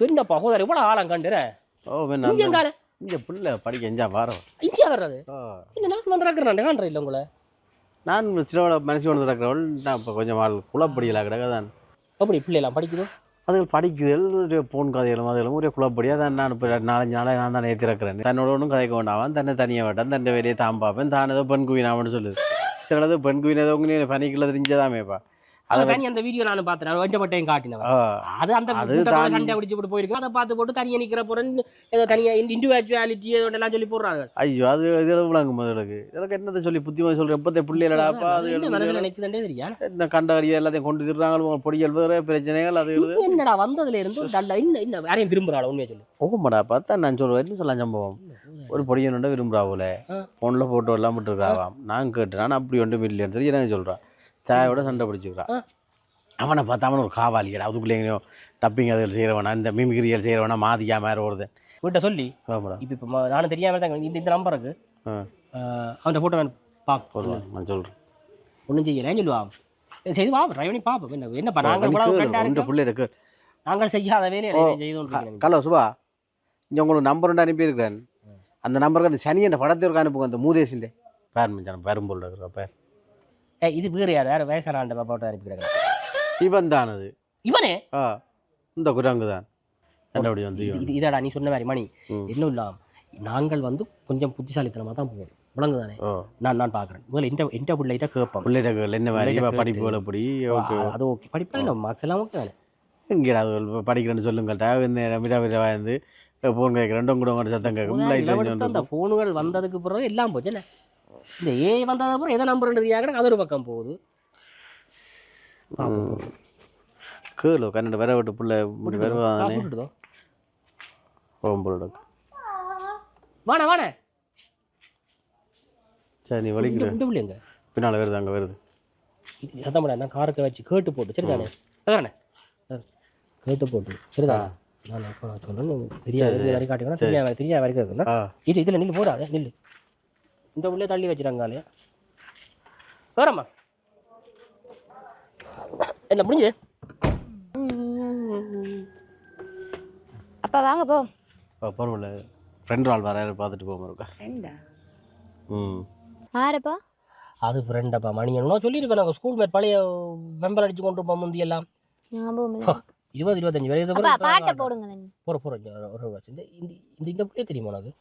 என்னப்பா ஹோதார் இவ்வளோ ஆழம் கண்டுற. ஓ இங்கே இங்கே பிள்ளை படிக்க எஞ்சா வாரம் இந்தியா வர்றது? என்ன நான் வந்து நடக்கிறேன் காண்றேன் இல்லை உங்களை? நான் சிலவோட மனசு கொண்டு இருக்கிறவள் நான் இப்போ கொஞ்சம் ஆள் குளப்படியில் கிடக்க தான் அப்படி பிள்ளைலாம் படிக்குதோ? அதுகள் படிக்குதல் போன் கதைகளும் அதுகளும் ஒரே குளப்படியாக தான் நான் இப்போ நாலஞ்சு நாளாக நான் தான் ஏற்றிருக்கிறேன் தன்னோட ஒன்றும் கதைக்க வேண்டாம். தன்னை தனியாக விட்டான். தன்னை வேலையை தான் பார்ப்பேன். தான் ஏதோ பெண் குவினாமன்னு சொல்லுது. சிலது பெண் குவின் ஏதோ உங்க பனிக்குள்ள தெரிஞ்சதாமேப்பா. அதை அதை அந்த வீடியோ நான் பார்த்தேன். வெட்டப்பட்டையும் காட்டினவன். அது அந்த அது. சண்டை பிடிச்சு போட்டு போயிருக்கு அதை பார்த்து போட்டு தனியாக நிற்கிற போறேன் ஏதோ தனியாக இண்டிவிஜுவாலிட்டி எல்லாம் சொல்லி போடுறாங்க. ஐயோ அது விளங்கும் எனக்கு. என்னத்தை சொல்லி புத்திமதி சொல்கிறேன் எப்போதே பிள்ளைலடாப்பா அது என்ன மனதில் எழுதுது. நினைக்குதுன்றே தெரியா? என்ன கண்ட அடியை எல்லாத்தையும் கொண்டு திடுறாங்க பொடிகள் வேறு பிரச்சனைகள் அது என்னடா வந்ததுல இருந்து நல்ல இன்னும் இன்னும் யாரையும் விரும்புறாள்? உண்மையை சொல்லு. போகும்டா பார்த்தா நான் என்ன சொல்லலாம் சம்பவம்? ஒரு பொடியனுண்ட விரும்புகிறாவுல ஆ. ஃபோனில் ஃபோட்டோ எல்லாம் விட்டுருக்காவாம் நான் கேட்டேன் நான் அப்படி ஒன்றும் இல்லைன்னு சொல்லி என்ன சொல்கிறான் தேவையோட சண்டை பிடிச்சிக்கிறான். அவனை பார்த்தா அவன் ஒரு காவாலியடா. அதுக்குள்ளே எங்கேயோ டப்பிங் அதுகள் செய்கிறவனா இந்த மிமிகிரியல் செய்கிறவனா மாதியா மாதிரி வருது வீட்டை சொல்லி இப்போ இப்போ நானும் தெரியாம தான் இந்த இந்த நம்பருக்கு அவன் ஃபோட்டோ நான் பார்க்க நான் சொல்கிறேன் ஒன்றும் செய்யலேன்னு சொல்லுவான் சரி வா ட்ரை பண்ணி பார்ப்போம் என்ன ஒன்று இருக்கோம். பிள்ளை இருக்கு நாங்கள் செய்யாத வேலையை கலோ சுபா இங்கே உங்களுக்கு நம்பர் ஒன்று அனுப்பியிருக்கிறேன் அந்த நம்பருக்கு அந்த சனி என்ற படத்தை ஒரு அனுப்புங்க அந்த மூதேசிൻ്റെ பேர் மச்சான் பெரும்புள்ள இருக்கிற பேர். இது வேறு யார்? வேறு வயசான ஆண்ட பாப்பாட்ட அனுப்பிக்கிறாங்க இவன் தான் அது இவனே? ஆ இந்த குரங்கு தான் அப்படி வந்து இது இதடா நீ சொன்ன மாதிரி மணி. இன்னும் இல்லாம் நாங்கள் வந்து கொஞ்சம் புத்திசாலித்தனமாக தான் போவோம். விளங்கு தானே நான் நான் பார்க்குறேன். முதல்ல இந்த இந்த பிள்ளைகிட்ட கேட்போம். பிள்ளைகள் என்ன மாதிரி பிள்ளைகிட்ட இவ படிப்புகள் எப்படி? ஓகே. அது ஓகே. படிப்பா இல்லை மார்க்ஸ் எல்லாம் ஓகே தானே? இங்கே அது படிக்கிறேன்னு சொல்லுங்கள்டா இந்த மிரா மிரா வந்து ஃபோன் கேட்குறேன். கூட சத்தம் கேட்கும். அந்த ஃபோனுகள் வந்ததுக்கு பிறகு எல்லாம் போச்சு என்ன? இந்த ஏ வந்ததுக்கு அப்புறம் எதை நம்புறது அது ஒரு பக்கம் போகுது. கேளு கன்னட வர விட்டு பிள்ளை இப்படி விட்டுடுதோ போகும்போது வாணே வாணே சரி நீ வலிக்கிற பிள்ளைங்க பின்னால் வருது அங்கே வருது. பண்ண நான் காரத்தை வச்சு கேட்டு போட்டு சரிதானே? சரிதானே? கேட்டு போட்டு சரிதானே நான் சொல்கிறேன் தெரியாது வரி காட்டுக்கணும் தெரியாது தெரியாது வரைக்கும் இருக்குன்னா இது இதில் நில்லு போடாத நில்லு. இந்த உள்ளே தள்ளி வச்சுட்டாங்க வேறம்மா என்ன முடிஞ்சு அப்பா வாங்க போ. பரவாயில்ல. ஃப்ரெண்ட் ஆள் வர பார்த்துட்டு போக இருக்கா ஃப்ரெண்டா ம். யாரப்பா? அது ஃப்ரெண்டப்பா மணியனும் சொல்லியிருக்கேன் நாங்கள் ஸ்கூல் மேட் பழைய வெம்பல் அடிச்சு கொண்டு போவோம் முந்தி எல்லாம். இருபது இருபத்தஞ்சு பாட்டை போடுங்க போகிற போகிற ஒரு ஒரு வருஷம். இந்த இந்த இந்த இந்த பிள்ளைய தெரியுமா உனக்கு?